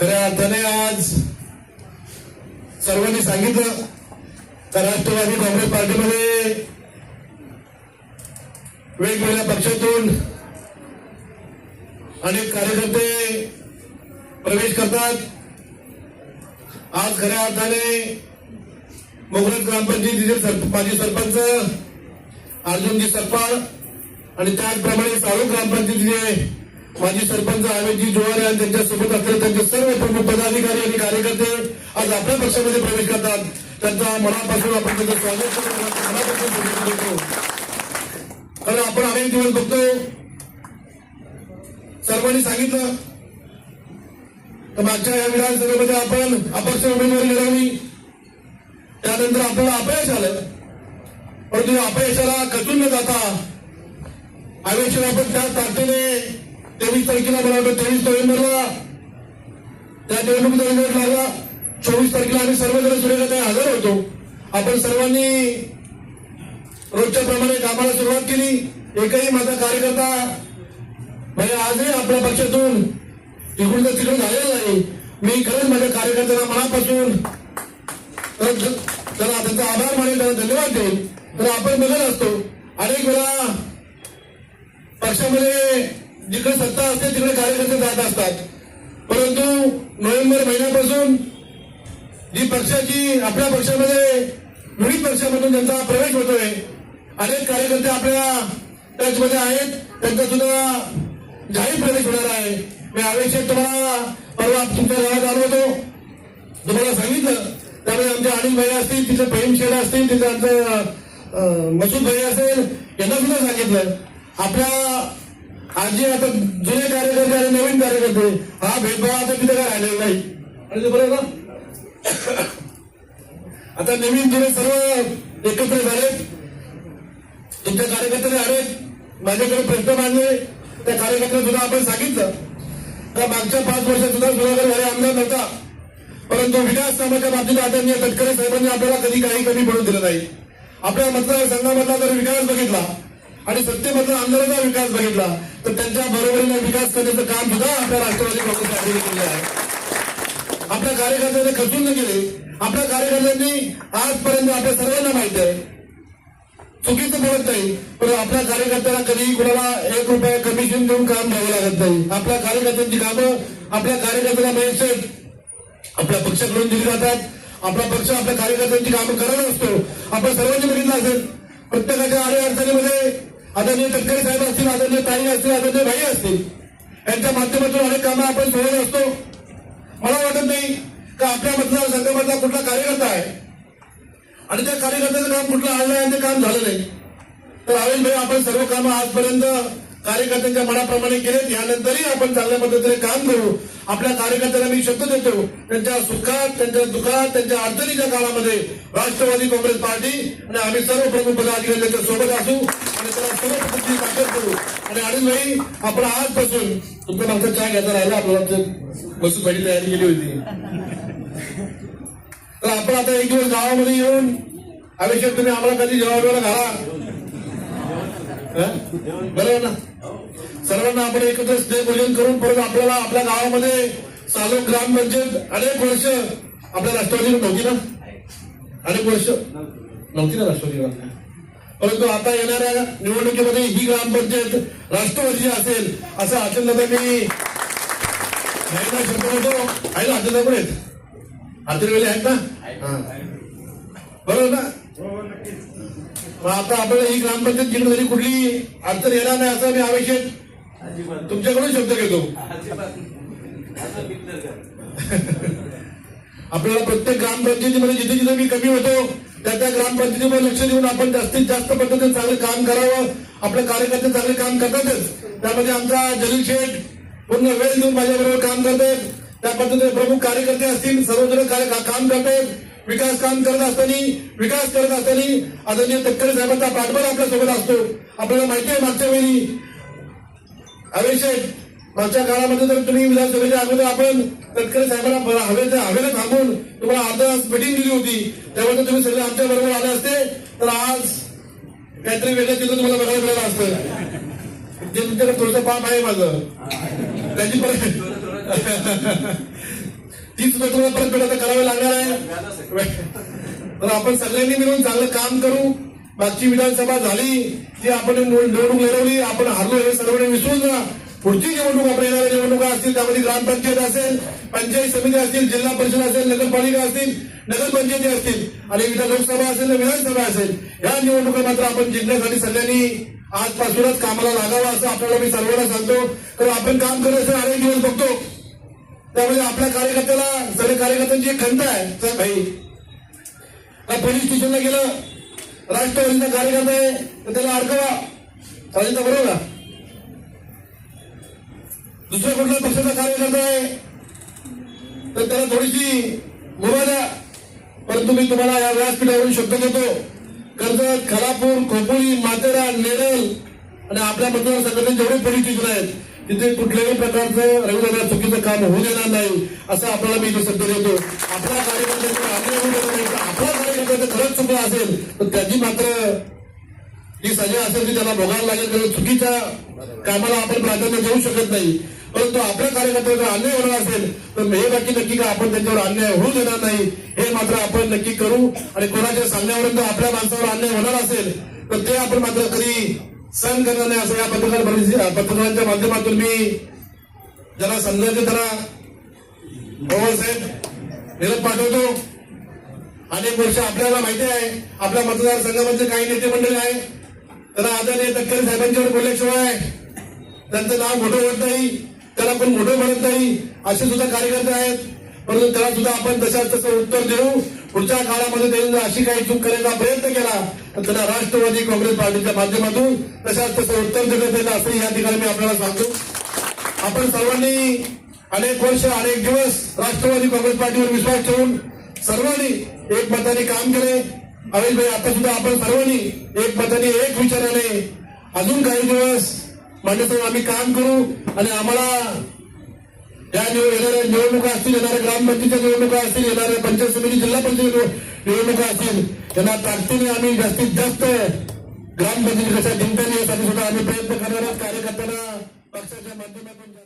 खऱ्या अर्थाने आज सर्वांनी सांगितलं तर राष्ट्रवादी काँग्रेस पार्टीमध्ये वेगवेगळ्या पक्षातून अनेक कार्यकर्ते प्रवेश करतात. आज खऱ्या अर्थाने मोगरज ग्रामपंचायतीचे माजी सरपंच अर्जुनजी सपकाळ आणि त्याचप्रमाणे साळू ग्रामपंचायतीचे माजी सरपंच अमितजी जोहारे आणि त्यांच्यासोबत असलेले त्यांचे सर्व प्रमुख पदाधिकारी आणि कार्यकर्ते आज आपल्या पक्षामध्ये प्रवेश करतात. त्यांचा मनापासून आपण त्यांचं स्वागत करतो कारण आपण अनेक दिवस बघतो सर्वांनी सांगितलं. तर मागच्या या विधानसभेमध्ये आपण अपक्ष उमेदवारी लढवली त्यानंतर आपल्याला अपयश आलं. परंतु अपयशाला खचून न जाता आवेशाला आपण त्या तारखेने तेवीस तारखेला मला वाटतं तेवीस नोव्हेंबरला त्या निवडणुकीचा रिझल्ट लागला. चोवीस तारखेला आम्ही सर्वजण सूर्यकांत हजर होतो. आपण सर्वांनी रोजच्या प्रमाणे कामाला सुरुवात केली. एकही माझा कार्यकर्ता म्हणजे आजही आपल्या पक्षातून तिकडून तर तिकडून झालेला नाही. मी खरंच माझ्या कार्यकर्त्यांना मनापासून तर त्याला त्यांचा आभार मानेल त्याला धन्यवाद देईल तर आपण बघत असतो. अनेक वेळा पक्षामध्ये जिकडे सत्ता असते तिकडे कार्यकर्ते जात असतात. परंतु नोव्हेंबर महिन्यापासून जी पक्षाची आपल्या पक्षामध्ये विविध पक्षामधून त्यांचा प्रवेश होतोय अनेक कार्यकर्ते आपल्या टचमध्ये आहेत. त्यांचा सुद्धा जाहीर प्रवेश होणार आहे. मी आवश्यक तुम्हाला परवा तुमच्या गावात आलो होतो. तुम्हाला सांगितलं त्यामुळे आमच्या अनिल भाई असतील तिथे प्रेम शेड असतील तिथे आमचं मसूद भाई असेल यांना सुद्धा सांगितलं. आपल्या आजी आता जुने कार्यकर्ते आणि नवीन कार्यकर्ते हा भेदभाव आता तिथे काय राहिलेला नाही. आणि ते बरोबर? ना आता नवीन जुने सर्व एकत्र झालेत तुमच्या कार्यकर्ते आहेत माझ्याकडे प्रश्न मांडले. त्या कार्यकर्त्यांना सुद्धा आपण सांगितलं. का मागच्या पाच वर्षात सुद्धा सुधाकर घरे आमदार नव्हता. परंतु विकास कामाच्या बाबतीत आदरणीय तटकरे साहेबांनी आपल्याला कधी काही कमी पडून दिलं नाही. आपल्या मतदारसंघामधला जर विकास बघितला. आणि सत्तेमधला आंदोलनाचा विकास बघितला तर त्यांच्या बरोबरीने विकास करण्याचं काम सुद्धा आपल्या राष्ट्रवादी काँग्रेस पार्टीने केले आहे. आपल्या कार्यकर्त्यांनी खचून न गेले. आपल्या कार्यकर्त्यांनी आजपर्यंत आपल्या सर्वांना माहिती आहे. चुकीचं बोलत नाही पण आपल्या कार्यकर्त्याला कधी कुणाला एक रुपया कमिशन देऊन काम घ्यावं लागत नाही. आपल्या कार्यकर्त्यांची कामं आपल्या कार्यकर्त्याला मेसेज आपल्या पक्षाकडून दिली जातात. आपला पक्ष आपल्या कार्यकर्त्यांची कामं करत असतो. आपण सर्वांनी बघितलं असेल प्रत्येकाच्या आडे अडचणीमध्ये आदरणीय तटकरे साहेब असतील आदरणीय ताई असतील आदरणीय भाई असतील यांच्या माध्यमातून अनेक कामं आपण सोडत असतो. मला वाटत नाही का आपल्या मतदारसंघामधला कुठला कार्यकर्ता आहे? आणि त्या कार्यकर्त्याचं काम कुठलं आलं आहे आणि ते काम झालं नाही? तर आवेश भाई आपण सर्व कामं आजपर्यंत कार्यकर्त्यांच्या मनाप्रमाणे केलेत यानंतरही आपण चांगल्या पद्धतीने काम करू. आपल्या कार्यकर्त्यांना मी शब्द देतो त्यांच्या सुखात त्यांच्या दुःखात त्यांच्या अडचणीच्या काळामध्ये राष्ट्रवादी काँग्रेस पार्टी आणि आम्ही सर्व प्रमुख पदाधिकारी त्यांच्यासोबत असू आणि त्याला सर्व पद्धतीने ताकद करू. आणि अनिल आपण आजपासून तुमच्या मागचा चहा घ्यायचा राहिला आपल्याला बसून पहिली तयारी केली होती. तर आपण आता एक दिवस गावामध्ये येऊन आवश्यक तुम्ही आम्हाला कधी जेवायला घाला. बरोबर ना? सर्वांना आपण एकत्र स्नेहभोजन करून परत आपल्याला आपल्या गावामध्ये चालू ग्रामपंचायत अनेक वर्ष आपल्या राष्ट्रवादीला नव्हती ना? अनेक वर्ष? नव्हती ना राष्ट्रवादीला? परंतु आता येणाऱ्या निवडणुकीमध्ये ही ग्रामपंचायत राष्ट्रवादी असेल असं अचलदादांनी महिला शब्द होतो आहे ना अचलदा पण आहेत. आतरवेले आहेत ना? बरोबर ना? आता आपल्याला ही ग्रामपंचायत जिल्हा तरी कुठली अडचण येणार नाही असं मी आवश्यक तुमच्याकडून शब्द घेतो. आपल्याला प्रत्येक ग्रामपंचायतीमध्ये जिथे जिथे मी कमी होतो त्या त्या ग्रामपंचायतीवर लक्ष देऊन आपण जास्तीत जास्त पद्धतीने चांगलं काम करावं. आपले कार्यकर्ते चांगले काम करतातच. त्यामध्ये आमचा जलील शेठ पूर्ण वेळ देऊन माझ्याबरोबर काम करतात त्या पद्धतीने प्रमुख कार्यकर्ते असतील सर्वजण काम करतात विकास काम करत असताना विकास करत असताना आदरणीय तटकरे साहेबांचा पाठबळ आपल्यासोबत असतो. आपल्याला माहिती आहे मागच्या वेळी अभिषेक मागच्या काळामध्ये जर तुम्ही विधानसभेच्या अगोदर आपण तटकरे साहेबांना हवेच्या हवेला थांबून तुम्हाला अर्धा मिटिंग दिली होती. त्यामुळे तुम्ही सगळे आमच्या बरोबर आले असते. तर आज काहीतरी वेगळं तिथं तुम्हाला बघायला मिळालं असतं. ते तुमच्याकडे थोडंसं पाप आहे माझं. त्याची पण ती तुम्हाला परत आता लागणार आहे. तर आपण सगळ्यांनी मिळून चांगलं काम करू. मागची विधानसभा झाली जी आपण निवडणूक लढवली आपण हरलो हे सर्वांनी विसरून जा. पुढची निवडणूक आपण येणाऱ्या निवडणुका असतील त्यामध्ये ग्रामपंचायत असेल पंचायत समिती असतील जिल्हा परिषद असेल नगरपालिका असतील नगरपंचायती असतील आणि विधान लोकसभा असेल विधानसभा असेल या निवडणुका मात्र आपण जिंकण्यासाठी सगळ्यांनी आजपासूनच कामाला लागावं असं आपल्याला मी सर्वांना सांगतो. कारण आपण काम करत असेल अनेक दिवस बघतो त्यामध्ये आपल्या कार्यकर्त्याला सगळ्या कार्यकर्त्यांची एक खंत आहे. तर भाई पोलीस स्टेशनला गेलं राष्ट्रवादीचा कार्यकर्ता आहे तर त्याला अडकवा. चालेल बरोबर का दुसऱ्या कुठल्या पक्षाचा कार्यकर्ता आहे तर त्याला थोडीशी मुभा द्या. परंतु मी तुम्हाला या व्यासपीठावरून शब्द देतो. कर्जत खलापूर खोपोली मातेरा नेरल आणि आपल्या मतदारसंघातील जेवढे पोलीस आहेत तिथे कुठल्याही प्रकारचं रविदाना चुकीचं काम होऊ देणार नाही असं आपल्याला मी इथे शब्द देतो. आपल्या कार्यकर्त्यांचं अन्याय होऊ असेल तर त्याची मात्र जी सजा असेल ती त्याला भोगायला लागेल कारण चुकीच्या कामाला आपण प्राधान्य देऊ शकत नाही. परंतु आपल्या कार्यकर्त्यावर अन्याय होणार असेल तर हे बाकी नक्की का आपण त्यांच्यावर अन्याय होऊ देणार नाही हे मात्र आपण नक्की करू. आणि कोणाच्या सांगण्यावरून जर आपल्या माणसावर अन्याय होणार असेल तर ते आपण मात्र कधी सहन करणार नाही असं या पत्रकार पत्रकारांच्या माध्यमातून मी ज्याला समजायचं त्याला पवार साहेब निरोप पाठवतो. अनेक वर्ष आपल्याला माहिती आहे आपल्या मतदारसंघामध्ये काही नेते मंडळी आहे. त्यांना आदरणीय तटकरे साहेबांच्यावर बोलल्याशिवाय त्यांचं नाव मोठं होत नाही त्याला पण मोठं म्हणत नाही असे सुद्धा कार्यकर्ते आहेत. परंतु त्याला सुद्धा आपण तशा तसं उत्तर देऊ. पुढच्या काळामध्ये त्यांनी जर अशी काही चूक करायचा प्रयत्न केला तर त्याला राष्ट्रवादी काँग्रेस पार्टीच्या माध्यमातून तशाच तसं उत्तर देण्यात येईल असं या ठिकाणी मी आपल्याला सांगतो. आपण सर्वांनी अनेक वर्ष अनेक दिवस राष्ट्रवादी काँग्रेस पार्टीवर विश्वास ठेवून सर्वांनी एक मताने काम केले अनिल भाई आता सुद्धा आपण सर्वांनी एक मताने एक विचाराने अजून काही दिवस मान्यता आम्ही काम करू आणि आम्हाला या येणाऱ्या निवडणुका असतील येणाऱ्या ग्रामपंचायतीच्या निवडणुका असतील येणाऱ्या पंचायत समिती जिल्हा परिषद निवडणुका असतील त्यांना ताकदीने आम्ही जास्तीत जास्त ग्रामपंचायती कशा जिंकता यासाठी सुद्धा आम्ही प्रयत्न करणार आहोत. कार्यकर्त्यांना पक्षाच्या माध्यमातून